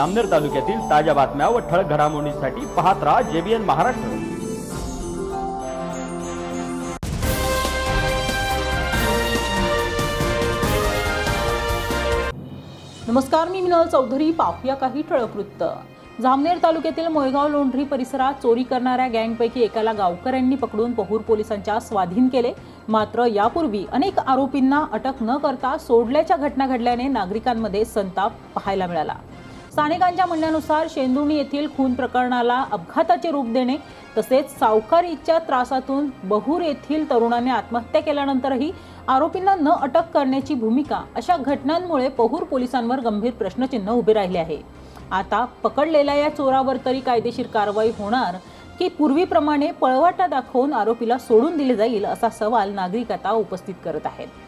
अमनेर तालुक्यातील ताज्या बातम्या व ठळक घडामोडींसाठी पाहत राहा जेबीएन महाराष्ट्र. नमस्कार मी मिनल चौधरी पाहूया काही ठळक वृत्त. जामनेर तालुक्यातील मोयगाव लोंढरी परिसरात चोरी करणाऱ्या गँगपैकी एकाला गावकऱ्यांनी पकडून पहूर पोलिसांच्या स्वाधीन केले. मात्र यापूर्वी अनेक आरोपींना अटक न करता सोडल्याच्या घटना घडल्याने नागरिकांमध्ये संताप पाहायला मिळाला. स्थानिकांच्या म्हणण्यानुसार शेंदुणी येथील खून प्रकरणाला अपघाताचे रूप देणे तसेच सावकारीच्या त्रासातून बहूर येथील तरुणाने आत्महत्या केल्यानंतरही आरोपींना न अटक करण्याची भूमिका अशा घटनांमुळे पहूर पोलिसांवर गंभीर प्रश्नचिन्ह उभे राहिले आहे. आता पकडलेल्या या चोरावर तरी कायदेशीर कारवाई होणार की पूर्वीप्रमाणे पळवाटा दाखवून आरोपीला सोडून दिले जाईल असा सवाल नागरिक आता उपस्थित करत आहेत.